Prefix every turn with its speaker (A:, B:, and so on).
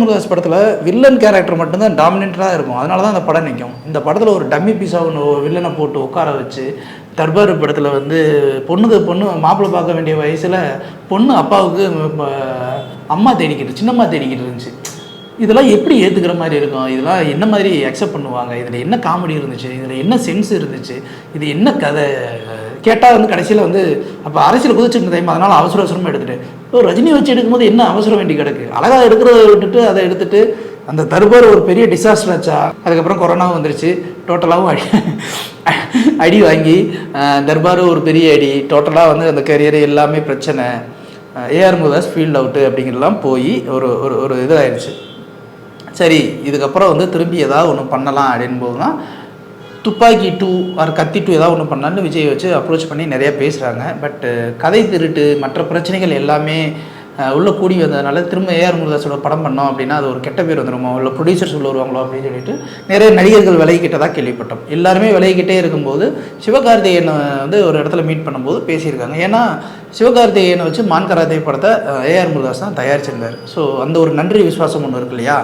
A: முருகாஸ் படத்தில் villain character மட்டும்தான் டாமினண்ட்டாக இருக்கும். அதனால தான் அந்த படம் நிற்கும் இந்த படத்தில் ஒரு டம்மி பீஸாக ஒன்று வில்லனை போட்டு உட்கார வச்சு தர்பார் படத்தில் வந்து பொண்ணுக்கு பொண்ணு மாப்பிள்ளை பார்க்க வேண்டிய வயசில் பொண்ணு அப்பாவுக்கு அம்மா தேடிக்கிட்டு சின்னம்மா தேடிக்கிட்டு இருந்துச்சு. இதெல்லாம் எப்படி ஏற்றுக்கிற மாதிரி இருக்கும்? இதெல்லாம் என்ன மாதிரி அக்செப்ட் பண்ணுவாங்க? இதில் என்ன காமெடி இருந்துச்சு? இதில் என்ன சென்ஸ் இருந்துச்சு? இது என்ன கதை? கேட்டால் வந்து கடைசியில் வந்து அப்போ அரசியல் குதிச்சிருந்த டைம் அதனால் அவசர அவசரமாக எடுத்துகிட்டு ரஜினி வச்சு எடுக்கும்போது என்ன அவசரம் வேண்டி கிடக்கு? அழகாக எடுக்கிறத விட்டுட்டு அதை எடுத்துட்டு அந்த தர்பார் ஒரு பெரிய டிசாஸ்டர் ஆச்சா? அதுக்கப்புறம் கொரோனாவும் வந்துருச்சு. டோட்டலாகவும் அடி அடி வாங்கி தர்பார் ஒரு பெரிய அடி. டோட்டலாக வந்து அந்த கரியர் எல்லாமே பிரச்சனை. ஏஆர் முருகாஸ் ஃபீல்ட் அவுட்டு அப்படிங்கிறலாம் போய் ஒரு ஒரு ஒரு இதாகிடுச்சு சரி இதுக்கப்புறம் வந்து திரும்பி ஏதாவது ஒன்று பண்ணலாம் அப்படின் போது தான் துப்பாக்கி டூ ஆர் கத்தி டூ ஏதாவது ஒன்று பண்ணாலும் விஜய் வச்சு அப்ரோச் பண்ணி நிறையா பேசுகிறாங்க பட் கதை திருட்டு மற்ற பிரச்சனைகள் எல்லாமே உள்ளே கூடி வந்ததுனால திரும்ப ஏஆர் முருதாசோட படம் பண்ணோம் அப்படின்னா அது ஒரு கெட்ட பேர் வந்துருமோ? இல்லை ப்ரொடியூசர்ஸ் உள்ள வருவாங்களோ அப்படின்னு சொல்லிட்டு நிறைய நடிகர்கள் விலகிக்கிட்டதாக கேள்விப்பட்டோம். எல்லாருமே விலகிக்கிட்டே இருக்கும்போது சிவகார்த்திகேயனை வந்து ஒரு இடத்துல மீட் பண்ணும்போது பேசியிருக்காங்க. ஏன்னா சிவகார்த்திகேயனை வச்சு மான்கராதே படத்தை ஏஆர் முருதாஸ் தான் தயாரிச்சிருந்தார். ஸோ அந்த ஒரு நன்றி விசுவாசம் ஒன்று இருக்கு இல்லையா?